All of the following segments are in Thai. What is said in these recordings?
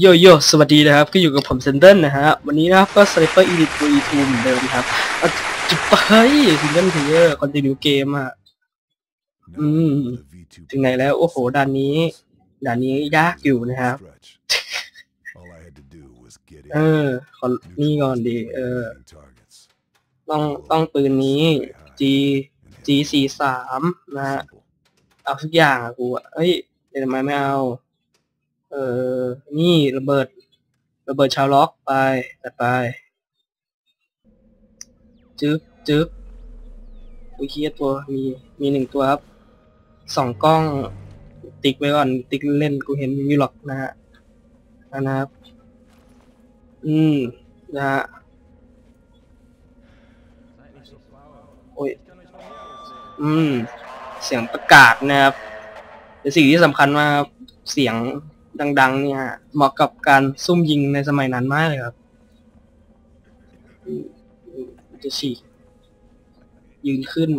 โยโย่สวัสดีนะครับ ก็อยู่กับผมเซนเดิลนะฮะ วันนี้นะครับก็สไนเปอร์อีลิทวีทูเหมือนเดิมครับอะจุดไปซิงเกิลเพลเยอร์คอนติเนียเกมอะ อืม ถึงไหนแล้ว โอ้โหด่านนี้ด่านนี้ยากอยู่นะครับ เออขอนี่ก่อนดี เออ ต้องต้องปืนนี้ G G สี่สามนะฮะ เอาทุกอย่างอะกูอะเอ้ยเดี๋ยวทำไมไม่เอา เออ นี่ระเบิด ระเบิดชาวล็อกไปจัดไป จึ๊บจึ๊บอุ้ยเฮียตัวมีมีหนึ่งตัวครับสองกล้อง ติ๊กไว้ก่อน ติ๊กเล่นกูเห็นมีหรอกนะฮะนะครับ อืม นะฮะโอ้ย อืม เสียงประกาศนะครับเป็นสิ่งที่สำคัญมากเสียง ดัง ๆ เนี่ย เหมาะกับการซุ่มยิงในสมัยนั้นมากเลยครับจะฉีกยืนขึ้น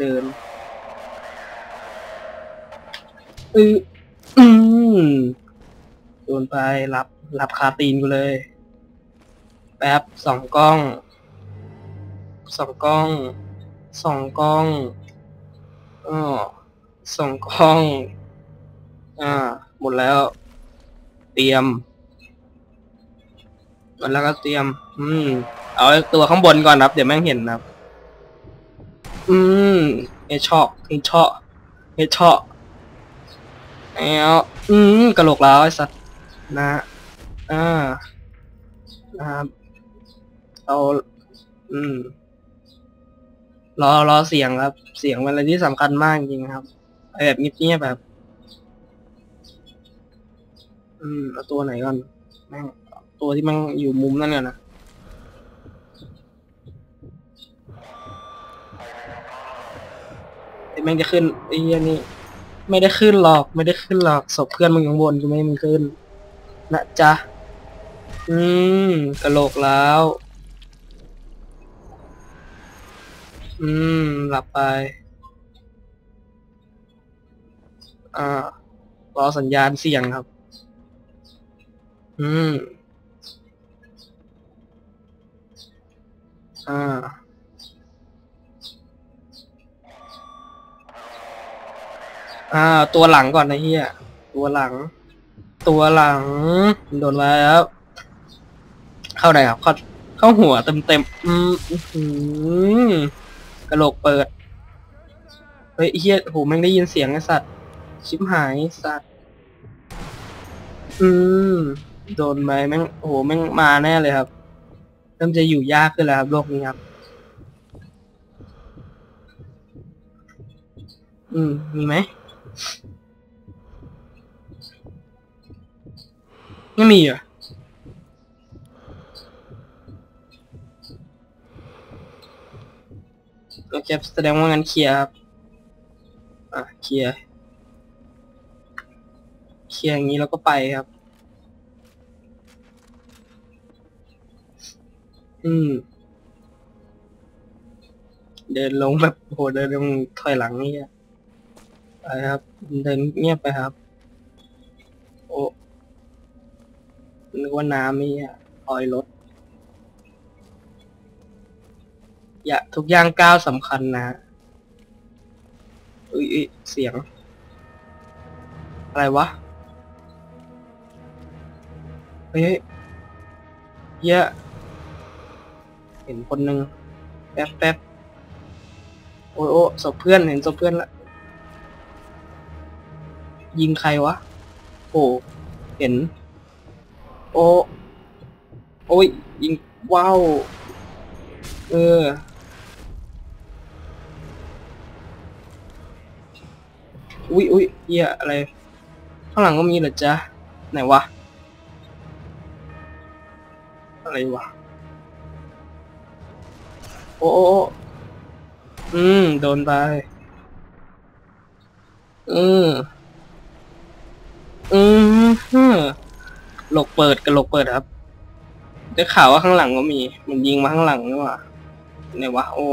เดินอืออืมโดนไปรับรับคาตีนกูเลย แป๊บสองกล้องสองกล้องสองกล้องอ๋อสองกล้อง อ่า หมดแล้ว เตรียมหมดแล้วก็เตรียม อืม เอาตัวข้างบนก่อนครับ เดี๋ยวแม่งเห็นนะครับ อืมเอชอกเอชอกเอชอกแล้วอืมกระโหลกแล้วไอ้สัตว์นะอ่านะครับเอาอืม รอรอเสียงครับ เสียงเป็นอะไรที่สำคัญมากจริงครับแบบเงียบๆแบบ อืมเอาตัวไหนก่อนแม่งตัวที่มันอยู่มุมนั่นเนี่ยนะไอ้แม่งจะขึ้นไอ้เหี้ยนี่ไม่ได้ขึ้นหรอกไม่ได้ขึ้นหรอกศพเพื่อนมึงข้างบนกูไม่ให้มึงขึ้นนะจ๊ะอืมกระโหลกแล้ว อืม หลับไป อ่ารอสัญญาณเสียงครับ อืม อ่า อ่า ตัวหลังก่อนนะเฮียตัวหลัง ตัวหลัง โดนแล้ว เข้าไหนครับ เข้าเข้าหัวเต็มเต็มอืมอือกระโหลกเปิด เฮ้ยเฮียโหแม่งได้ยินเสียงไอ้สัตว์ ชิบหายสัตว์ อืม โดนไหมแม่งโอ้โหแม่งมาแน่เลยครับเริ่มจะอยู่ยากขึ้นแล้วครับโลกนี้ครับ อืม มีไหมไม่มีอะโอเคแสดงว่างั้นเคลียร์ครับ อะเคลียร์เคลียร์อย่างนี้แล้วก็ไปครับ อืม เดินลงแบบโหเดินลงถอยหลังนี่อะไปครับ เดินเงียบไปครับ โอ้นึกว่าน้ำนี่อะออยรถอย่าทุกอย่างก้าวสำคัญนะอุ้ยเสียง อะไรวะ เฮ้ยเฮ้ยเหี้ยอะ เห็นคนหนึ่งแป๊บแป๊บโอ้โอ้ศพเพื่อนเห็นศพเพื่อนละยิงใครวะ โอ้เห็น โอ้โอ้ยยิงว้าวเอออุ้ยอุ้ยเหี้ยอะไร ข้างหลังก็มีเหรอจ๊ะ ไหนวะ อะไรวะ อ้โอ้โอืม โดนไป อืม อืมฮึหลกเปิดกับหลกเปิดครับ ได้ข่าวว่าข้างหลังก็มี มันยิงมาข้างหลังนี่หว่าไหนวะ โอ้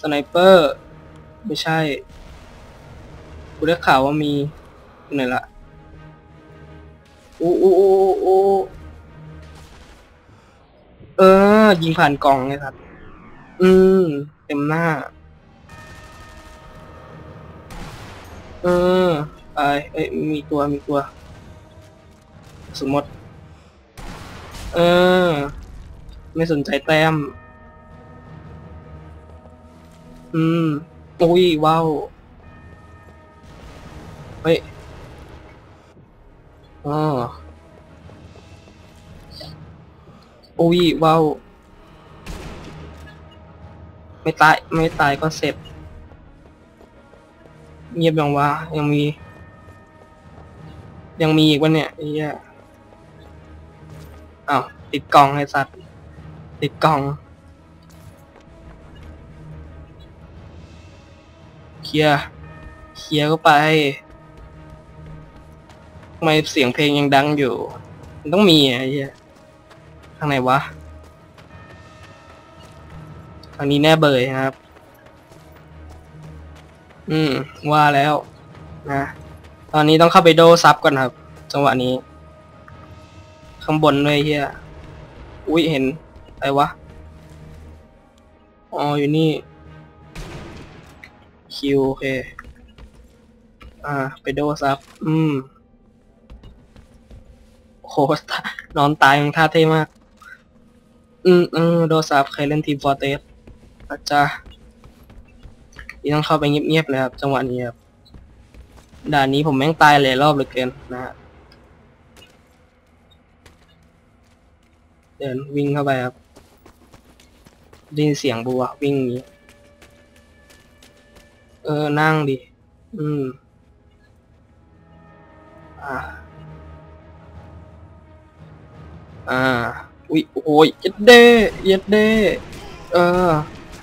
สไนเปอร์ ไม่ใช่ กูได้ข่าวว่ามีไหนละโอ้โอ้โอ้โอ้เออ ยิงผ่านกล่องเลยครับ อืม เต็มหน้า เออไปเอ้ยมีตัวมีตัว สมมติ เออ ไม่สนใจแต้ม อืมอุ้ยว้าวเฮ้ยอ๋ออุ้ยว้าว ไม่ตายไม่ตายก็เสร็จเงียบยังวะยังมี ยังมีอีกวะเนี่ยไอ้เหี้ยอ้าวติดกล่องไอ้สัตว์ ติดกล่องเคลียร์เคลียร์ก็ไปทำไมเสียงเพลงยังดังอยู่ มันต้องมีไอ้เหี้ยทางไหนวะ ทางนี้แน่เบยนะครับ อืม ว่าแล้วนะตอนนี้ต้องเข้าไปโดซับก่อนครับ จังหวะนี้ ข้างบนด้วยเฮียอุ้ยเห็นอะไรวะอ๋ออยู่นี่คิวโอเค อ่า ไปโดซับ อืมโหนอนตายยังท่าเท่มาก อืมเออโดซับเคยเล่นทีมฟอร์เตส อาจานี่ต้องเข้าไปเงียบๆเลยครับจังหวะนี้ครับด่านนี้ผมแม่งตายหลายรอบเหลือเกินนะฮะเดินวิ่งเข้าไปครับได้ยินเสียงบัววิ่งนี้ เออ นั่งดิ อืม อ่า อ่า อุ้ยโอ้ยเย็ดเด้เย็ดเด้เออ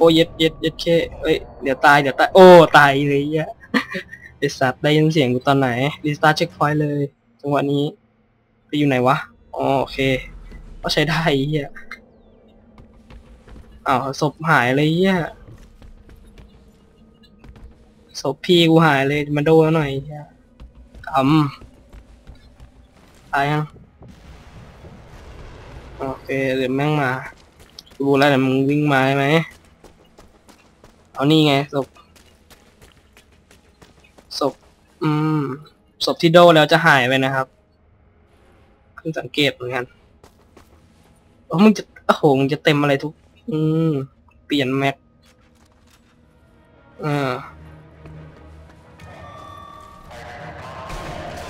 อ้ยเย็ดเย็ดเย็ดเคเอ้ยเดี๋ยวตายเดี๋ยวตายโอ้ตายเลยอะไอสัตว์ได้ยินเสียงกูตอนไหนรีสตาร์เช็คพอยต์เลยจังหวะนี้ไปอยู่ไหนวะอ๋อโอเค ก็ใช้ได้เฮียอ้าวศพหายเลยเฮียศพพี่กูหายเลยมาดูหน่อยเฮียกำตายยังโอเคเดี๋ยวแม่งมาดูแล้วเดี๋ยวมึงวิ่งมาใช่ไหม เอานี่ไงศพศพอืมศพที่โดแล้วจะหายไปนะครับเพิ่งสังเกตเหมือนกันโอ้มึงจะโอ้โหมึงจะเต็มอะไรทุก อืม เปลี่ยนแม็กอ่า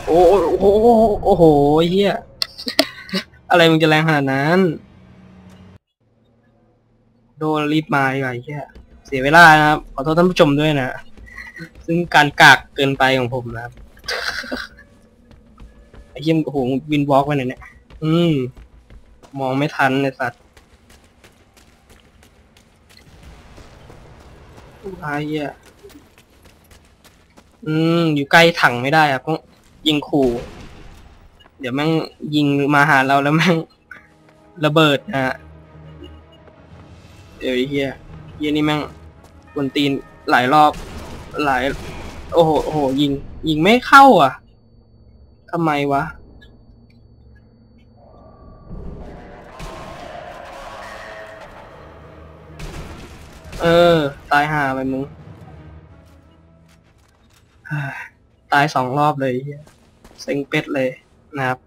โอ้โอ้โอ้โอ้โอ้โหเฮียอะไรมึงจะแรงขนาดนั้น โดนรีบมาดีกว่าไอ้เฮีย สียเวลานะครับ ขอโทษท่านผู้ชมด้วยนะ ซึ่งการกากเกินไปของผมนะครับไอ้เหี้ยมโอ้โหมึงวินวอล์กไปไหนเนี่ย อืม มองไม่ทันในสัตว์ไอ้เหี้ยอืม อยู่ใกล้ถังไม่ได้อะต้องยิงขู่ เดี๋ยวแม่งยิงมาหาเราแล้วแม่งระเบิดนะฮะเดี๋ยวไอ้เหี้ยเหี้ยนี่แม่ง กวนตีนหลายรอบ หลาย โอ้โหโอ้โหยิง ยิงไม่เข้าอะทำไมวะเออ ตายห่าไปมึง ตายสองรอบเลยเซ็งเป็ดเลยนะครับ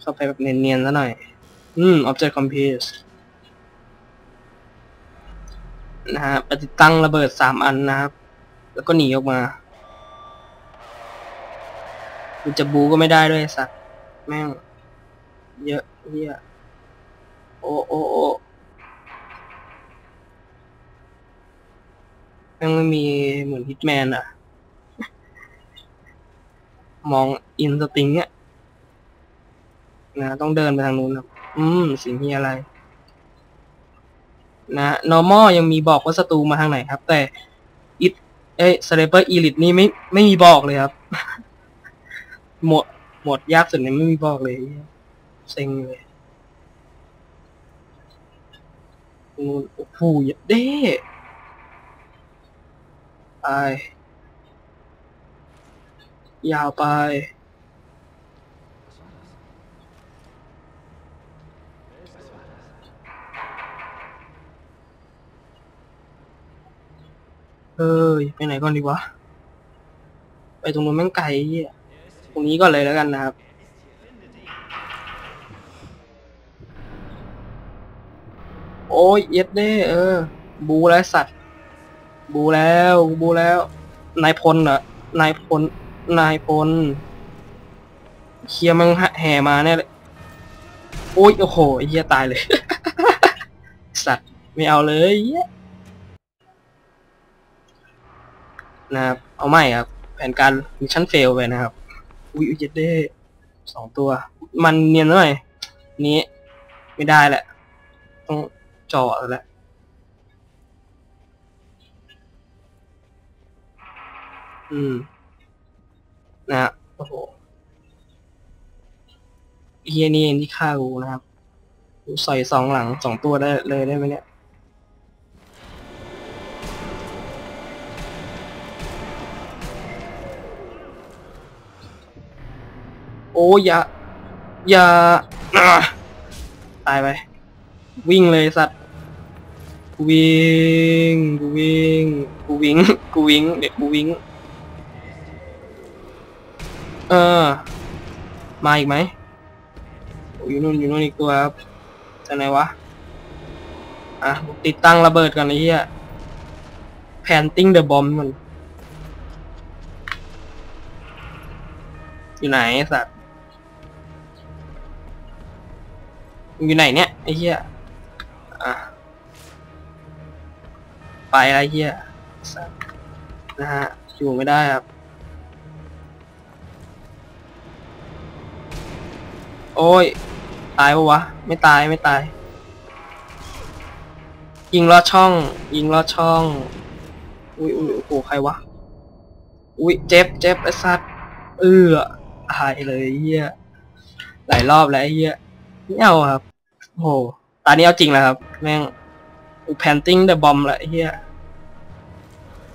เข้าไปแบบเนียนๆซะหน่อย อืม object compute นะฮะปฏิดตั้งระเบิดสามอันนะครับ แล้วก็หนีออกมากูจะบูก็ไม่ได้ด้วยสัตว์แม่ง เยอะเฮียโอ้โอ้โอ้แม่งไม่มีเหมือนฮิตแมนอะ มองอินสติงเนี่ยนะต้องเดินไปทางนู้นครับ อืมสิ่งที่อะไร นะ normal ยังมีบอกว่าศัตรูมาทางไหนครับ แต่ it เอ้ย sniper elite นี่ไม่ไม่มีบอกเลยครับ หมดหมดยากสุดเนี่ยไม่มีบอกเลยเซ็งเลยนู่นโอ้โหเด้ไปยาวไป อ้ยไปไหนก่อนดีวะ ไปตรงนู้นแม่งไกลเหี้ยตรงนี้ก่อนเลยแล้วกันนะครับ โอ้ยเย็ดเด้เออ บูแล้วสัตว์ บูแล้ว บูแล้ว นายพลเหรอนายพล นายพล เคลียร์มังแห่มาแน่เลยโอ้ย โอ้โหเฮียตายเลย สัตว์ ไม่เอาเลยเหี้ย นะครับ เอาไม่ครับ แผนการมิชชั่นเฟลไปนะครับ อุ้ยอุ๊ยเย็ดเด้สองตัว มันเนียนหน่อย นี้ไม่ได้แหละ ต้องจาะแล้ว อืม นะฮะโอ้โหเฮียนี่เองที่ฆ่ากูนะครับกูใส่สองหลังสองตัวได้เลยได้ไหมเนี่ย โอ้ยอย่าอย่าอะตายไป วิ่งเลยสัตว์กูวิ่งกูวิ่งกูวิ่งกูวิ่งเด็กกูวิ่งเออ มาอีกไหมโอ้ยอยู่นู่นอยู่นู่นอีกตัวครับจะไหนวะ อะ ติดตั้งระเบิดกันไอ้เหี้ย planting the bomb มัน อยู่ไหนสัตว์ อยู่ไหนเนี่ยไอ้เหี้ยอะไปอะไรเหี้ยนะฮะอยู่ไม่ได้ครับ โอ้ย ตายปะวะ ไม่ตายไม่ตาย ยิงลอดช่อง ยิงลอดช่อง อุ้ยอุ้ยโอ้โหใครวะ อุ้ยเจ็บเจ็บไอ้สัตว์เออตายเลยไอ้เฮียหลายรอบแล้วไอ้เฮีย ไม่เอาครับ โอ้โหตอนนี้เอาจริงแล้วครับ แม่งแพนติ้งเดอะบอมแหละเฮีย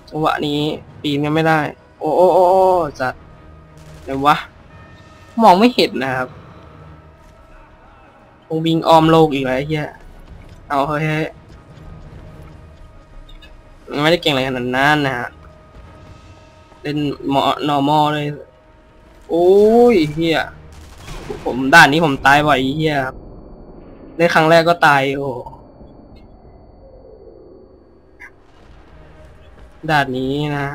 จังหวะนี้ปีนกันไม่ได้ โอ้โอ้โอ้จัดเดี๋ยววะ มองไม่เห็นนะครับคงวิ่งอ้อมโลกอีกแล้วเฮียเอาเฮ้ยเฮ้ยไม่ได้เก่งอะไรขนาดนั้นนะฮะ เล่นหมอ normal เลย โอ้ยเฮีย ผมด่านนี้ผมตายบ่อยเฮียครับในครั้งแรกก็ตายโอ้ด่านนี้นะ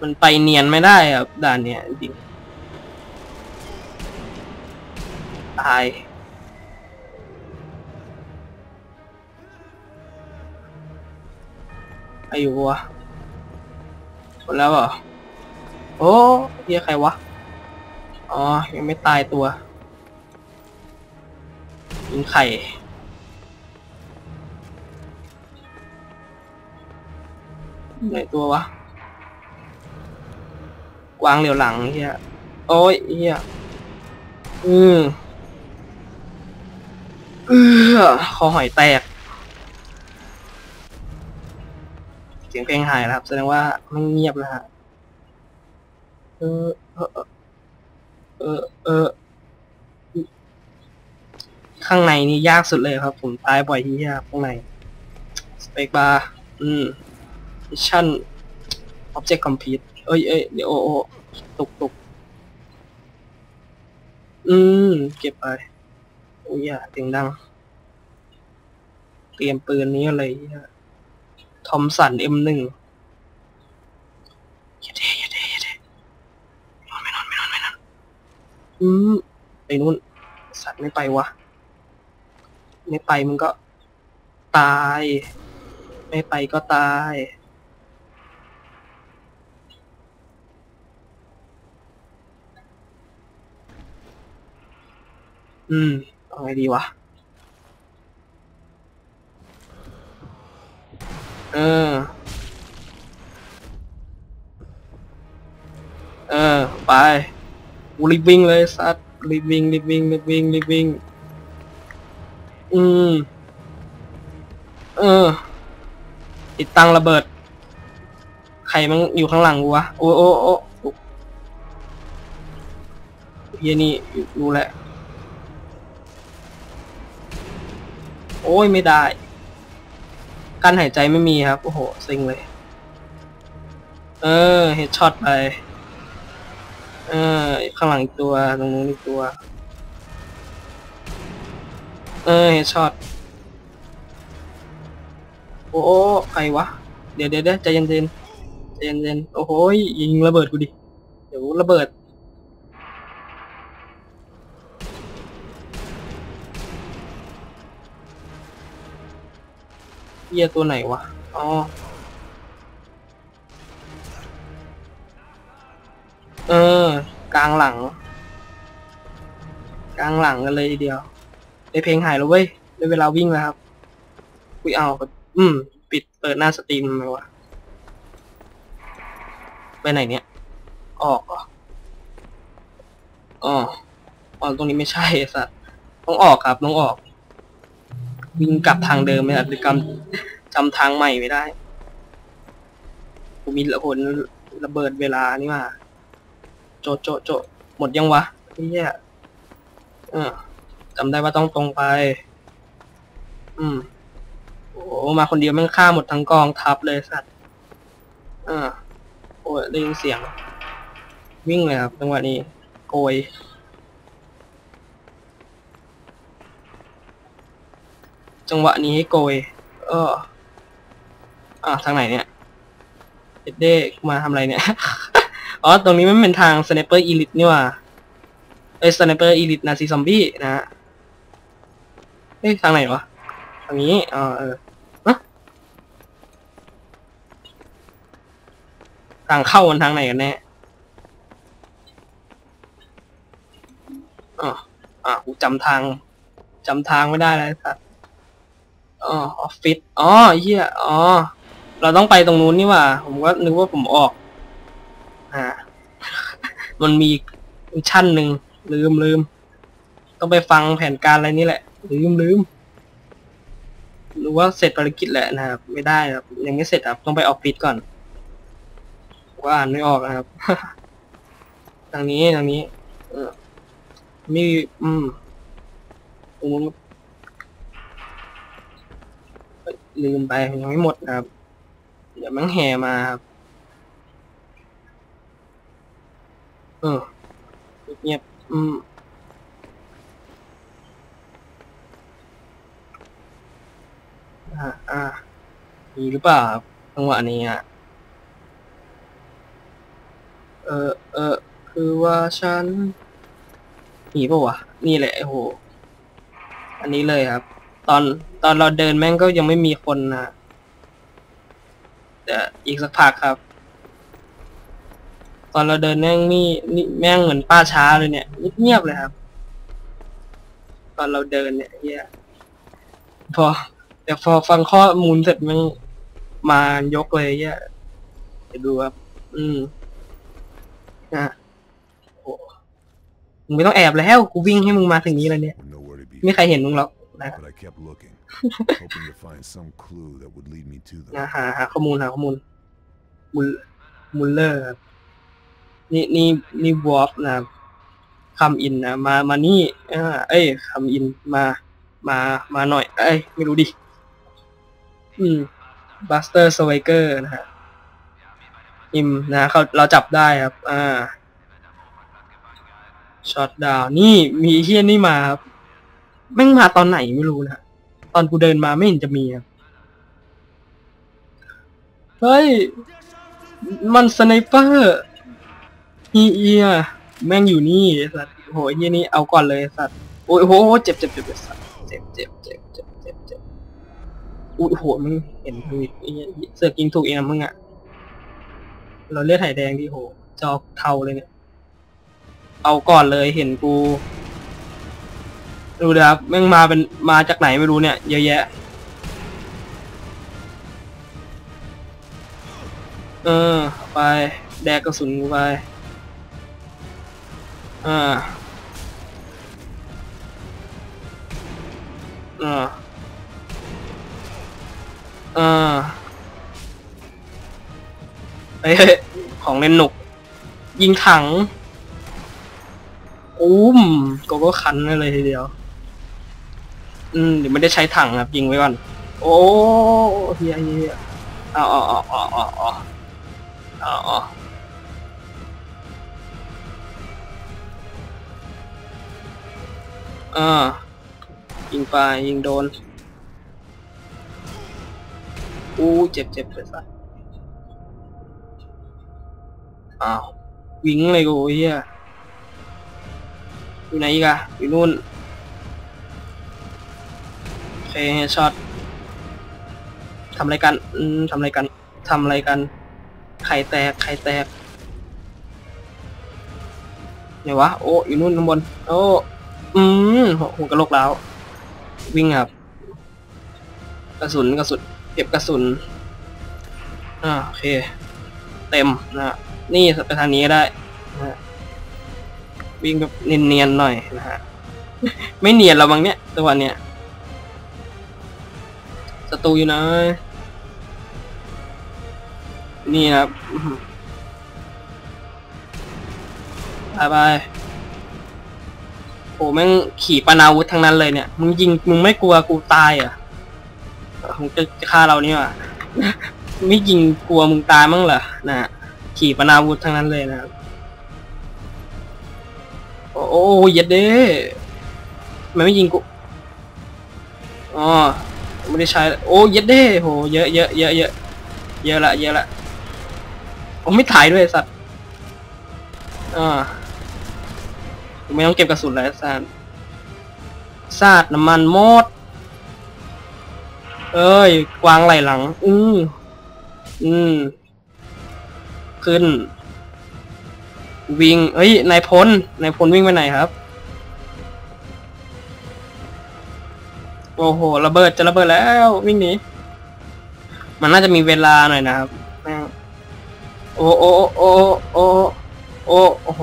มันไปเนียนไม่ได้ครับด่านเนี้ยจริงตายอายุวะหมดแล้วเหรอโอ้เฮียใครวะ อ๋อ ยังไม่ตายตัวยิงไข่ไหนตัววะกวางเหลียวหลังเฮียโอ้ยเฮียอืมเออคอหอยแตก เสียงเพลงหายแล้วครับ แสดงว่ามันเงียบนะฮะเออ เออ เออ ข้างในนี่ยากสุดเลยครับ ผมตายบ่อยที่ยากข้างในสเปกบาร์อืมมิชชั่น object complete เอ้ยเอ้ยเดี๋ยวโอโอตกตกอืม เก็บไปโอ้ยอย่าเสียงดัง เตรียมปืนนี้อะไรเงี้ยทอมสันเอ็มหนึ่งอย่าเดอย่าเดอย่าเดนอนไม่นอนไม่นอนไม่นอน อืมไปนู่น สัตว์ไม่ไปวะ ไม่ไปมันก็ ตาย ไม่ไปก็ตาย อืมเอาไงดีวะ เออ เออ ไป กูรีบวิ่งเลยสัตว์รีบวิ่งรีบวิ่งรีบวิ่งรีบวิ่งอืมเออติดตั้งระเบิด ใครมันอยู่ข้างหลังกูวะโอ้โอ้โอ้เฮียนี่รู้แหละ โอ้ยไม่ได้การหายใจไม่มีครับ โอ้โหเซ็งเลย เออ เฮดช็อตไป เออข้างหลังอีกตัวตรงนู้นอีกตัว เออเฮดช็อตโอ้โอใครวะ เดี๋ยวเดี๋ยวเดี๋ยวใจเย็นเย็นๆใจเย็นเย็นๆโอ้โหยยิงระเบิดกูดิ เดี๋ยวระเบิดเหี้ยตัวไหนวะ อ๋อ เออ กลางหลัง กลางหลังกันเลยทีเดียวในเพลงหายแล้วเว้ยได้เวลาวิ่งแล้วครับคุยเอา อืม ปิดเปิดหน้าสตรีมทำไมวะไปไหนเนี่ย ออกอ๋ออ๋อตรงนี้ไม่ใช่สัตว์ต้องออกครับต้องออก วิ่งกลับทางเดิมไม่ได้หรือกำจำทางใหม่ไม่ได้กูมีผลระเบิดเวลานี่มา จะโจะโจะหมดยังวะเหี้ยเออจำได้ว่าต้องตรงไป อืม โอ้มาคนเดียวแม่งฆ่าหมดทั้งกองทัพเลยสัตว์อ่าโอ้ยได้ยินเสียง วิ่งเลยครับจังหวะนี้ โกยจังหวะนี้ให้โกยเอออ่าทางไหนเนี่ยเด็ดเด้มาทำอะไรเนี่ย อ๋อ ตรงนี้มันเป็นทางสไนเปอร์อีลิทนี่ว่าเอ้ยสไนเปอร์อีลิทนาซีซอมบี้นะฮะเอ้ยทางไหนวะ ทางนี้อ๋อเออฮะทางเข้ามันทางไหนกันแน่อ๋ออะกูจำทางจำทางไม่ได้เลยครับอ๋อออฟฟิศ อ๋อเฮียอ๋อ เราต้องไปตรงนู้นนี่ว่า ผมก็นึกว่าผมออก อ่า มันมีอีกชั้นหนึ่งลืมลืมต้องไปฟังแผนการอะไรนี่แหละ ลืมลืมรู้ว่าเสร็จภารกิจแหละนะครับ ไม่ได้ครับ ยังไม่เสร็จครับ ต้องไปออฟฟิศก่อนว่าอ่านไม่ออกนะครับ ทางนี้ทางนี้ เออมีอืมตรงนู้นลืมไปยังไม่หมดนะครับ เดี๋ยวมันแห่มาครับ เออเงียบอืมอ่าอ่ามีหรือเปล่าครับจังหวะนี้อะเออเออคือว่าฉันมีปะวะนี่แหละโอ้โหอันนี้เลยครับ ตอนตอนเราเดินแม่งก็ยังไม่มีคนนะแต่อีกสักพักครับ ตอนเราเดินแม่งนี่นี่แม่งเหมือนป้าช้าเลยเนี่ยเงียบๆเลยครับ ตอนเราเดินเนี่ยเฮียพอแต่พอฟังข้อมูลเสร็จมันมายกเลยเฮียเดี๋ยวดูครับ อืมนะโอ้มึงไม่ต้องแอบแล้วกูวิ่งให้มึงมาถึงนี้แล้วเนี่ย With nowhere to be ไม่มีใครเห็นมึงหรอกนะ but I kept looking, hoping to find some clue that would lead me to นะ them. หาหาข้อมูลหาข้อมูลมุลมุลเลอร์ครับ นี่นี่นี่วอฟนะครับคำอินนะมามานี่อ่าเอ้ยคำอินมามามาหน่อย เอ้ยไม่รู้ดิ อืมบัสเตอร์สไวเกอร์นะฮะอิมนะเขาเราจับได้ครับ อ่าช็อตดาวนี่มีเฮียนี่มาครับแม่งมาตอนไหนไม่รู้นะตอนกูเดินมาไม่เห็นจะมีครับเฮ้ย มันสไนเปอร์ ฮีเอียแม่งอยู่นี่สัตว์โหเฮียนี่เอาก่อนเลยสัตว์โอ้ยโหเจ็บเจ็บเจ็บเจ็บสัตว์เจ็บเจ็บเจ็บเจ็บเจ็บเจ็บอุ้ยโหมึงเห็นมึงอีกไอ้เหี้ยเสือกยิงถูกเองนะมึงอะเราเลือดไหายแดงดิโหจอกเทาเลยเนี่ยเอาก่อนเลยเห็นกูดูดิครับแม่งมาเป็นมาจากไหนไม่รู้เนี่ยเยอะแยะเออไปแดกกระสุนกูไป อ่า อ่า อ่าเฮ้ยเฮ้ยของเล่นหนุก ยิงถัง อุ้มกโก้คันเลยทีเดียว อืมเดี๋ยวไม่ได้ใช้ถังครับยิงไว้ก่อน โอ้เฮียเฮียเอาเอาเอาเอาเอาเอาอ๋อ อ่ายิงไปยิงโดน อู้เจ็บเจ็บเลยสัสอ้าววิ่งเลยกูเฮียอยู่ไหนอีกอะอยู่นู่นโอเคช็อตทำอะไรกัน อืมทำอะไรกันทำอะไรกัน ไข่แตก ไข่แตกไหนวะ โอ้ อยู่นู่นข้างบน โอ้ อืมหัวกระโหลกแล้ว วิ่งครับกระสุนกระสุนเก็บกระสุนอ่าโอเค เต็มนะนี่ไปทางนี้ก็ได้นะวิ่งแบบเนียนๆหน่อยนะฮะไม่เนียนเราบางเนี้ยตัวเนี้ยศัตรูอยู่นะนี่ครับอื้อหือไปไป โอ้แม่งขี่ปนาวุธทั้งนั้นเลยเนี่ย มึงยิงมึงไม่กลัวกูตายอะมึงจะจะฆ่าเรานี่ว่ะไม่ยิงกลัวมึงตายมั้งเหรอนะขี่ปนาวุธทั้งนั้นเลยนะโอ้โอ้ย็ดเด้มันไม่ยิงกูอ๋อไม่ได้ใช้โอ้ย็ดเด้โหเยอะเยอะเยอะเยอะเยอะละเยอะละโอ้ไม่ถ่ายด้วยสัตว์อ่า ไม่ต้องเก็บกระสุนแล้วซานซาดน้ำมันหมด เอ้ย กวางไหลหลัง อืมอืมขึ้น วิ่งเอ้ย นายพล นายพลวิ่งไปไหนครับ โอ้โห ระเบิดจะระเบิดแล้ว วิ่งหนี มันน่าจะมีเวลาหน่อยนะครับ โอ้โอ้โอ้โอ้ โอ้โห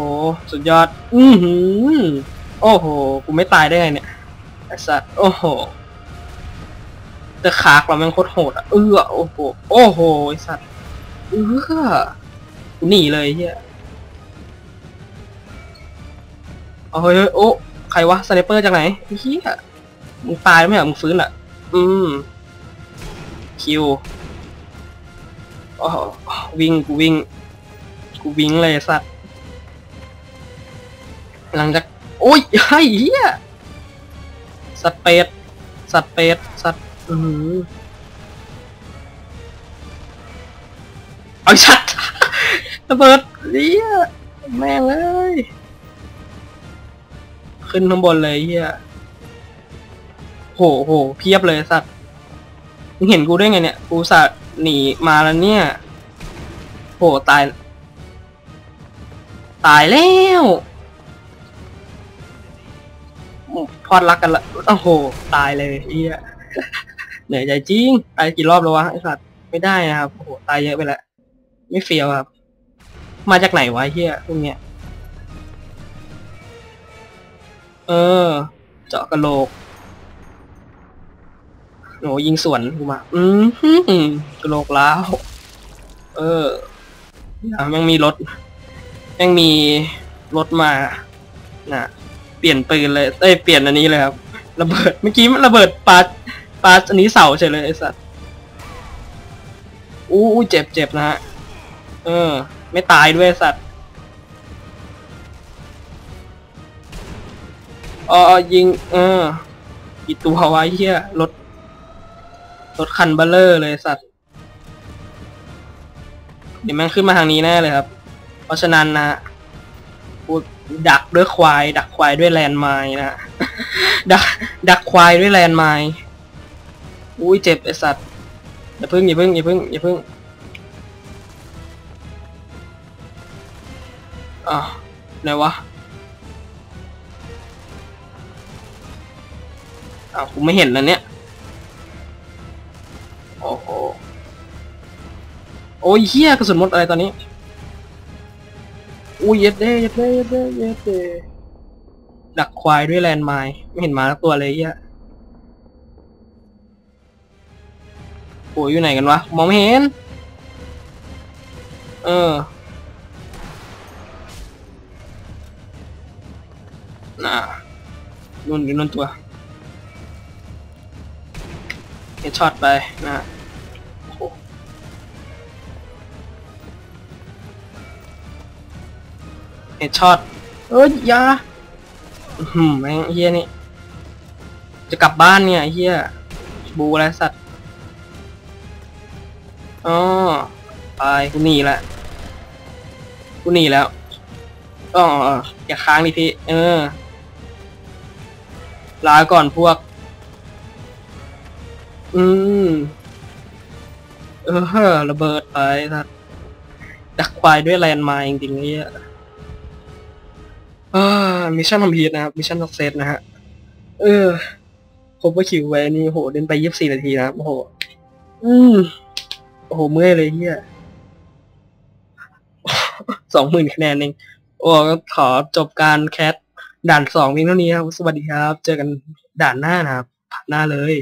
สุดยอด อือหือ โอ้โห กูไม่ตายได้ไงเนี่ยไอ้สัสโอ้โห แต่ขากเราแม่งโคตรโหดอะ เออโอ้โห โอ้โห ไอ้สัสเออกูหนีเลยเฮียเอาเฮ้ยเฮ้ยโอ้ใครวะสไนเปอร์จากไหนเฮียมึงตายไหมเหรอมึงฟื้นอะ อืม คิวโอ้โหวิ่งกูวิ่ง กูวิ่งเลยสัตว์ หลังจากโอ้ยไอ้เหี้ยสัตว์เป็ดสัตว์เป็ดสัตว์อือหือเอาไอ้สัตว์ระเบิดเหี้ยแม่งเลย ขึ้นข้างบนเลยเหี้ยโหโหเพียบเลยสัตว์มึงเห็นกูได้ไงเนี่ย กูสัตว์หนีมาแล้วเนี่ย โหตาย ตายแล้ว พอดรักกันละโอ้โห ตายเลยเฮียเหนื่อยใจจริงตายกี่รอบแล้ววะไอสัตว์ไม่ได้นะครับโอ้โหตายเยอะไปล้วไม่เฟียวครับ มาจากไหนวะเฮียพวกเนี้ยเออ เจาะกระโหลกโหยิงสวนกูมา อืมกระโหลกแล้ว เอออะแม่งมีรถแม่งมีรถมาน่ะ ลี่ยนปืนเลยเอ้ยเปลี่ยนอันนี้เลยครับระเบิดเมื่อกี้มันระเบิดปาปาอันนี้เสาเฉยเลยไอ้สัตว์อู้เจ็บเจ็บนะฮะเออ ไม่ตายด้วยสัตว์อ๋อยิง เออกี่ตัววะไอ้เฮียรถรถคันเบลเลอร์เลยสัตว์เดี๋ยวม่งขึ้นมาทางนี้แน่เลยครับ เพราะฉะนั้นนะ ดักด้วยควาย ดักควายด้วยแลนด์ไมน์นะดักดักควายด้วยแลนด์ไมน์อุ้ยเจ็บไอสัตว์อย่าพึ่งอย่าพึ่งอย่าพึ่งอย่าพึ่งอะไหนวะอ้าวกูไม่เห็นแล้วเนี่ยโอ้โหโอ้ยเฮียกระสุนหมดอะไรตอนนี้ อุ้ยเย็ดเด้เย็ดเด้เย็ดเด้เย็ดเด้ดักควายด้วยแลนไมน์ไม่เห็นหมาสักตัวเลยเฮียโอ้ยอยู่ไหนกันวะ มองไม่เห็น เออ น่ะนุ่นอยู่นุ่นตัวเฮดช็อตไปนะ ดช็อตเอ้ยอยาอื้อหืมแม่งเฮียนี่ จะกลับบ้านเนี่ยไอ้เฮียบูอะไรสัตว์อ๋อไปกูหนีละกูหนีแล้วอ๋ออย่าค้างดิพี่ เออ ลาก่อนพวก อืม เออระเบิดไปสัตว์ดักควายด้วยแลนด์ไมน์จริงๆเนี่ย อ่ามิชชั่นคอมพีทนะครับมิชชั่นสักเซสนะฮะ เออครบว่าคิวไว้นี่โหเดินไปยี่สิบสี่นาทีนะโอ้โห อืมโอ้โห เมื่อยเลยเฮียสองหมื่นคะแนนเอง โอ้ก็ขอจบการแคสด่านสองเพียงเท่านี้ครับ สวัสดีครับ เจอกันด่านหน้านะครับผ่านหน้าเลย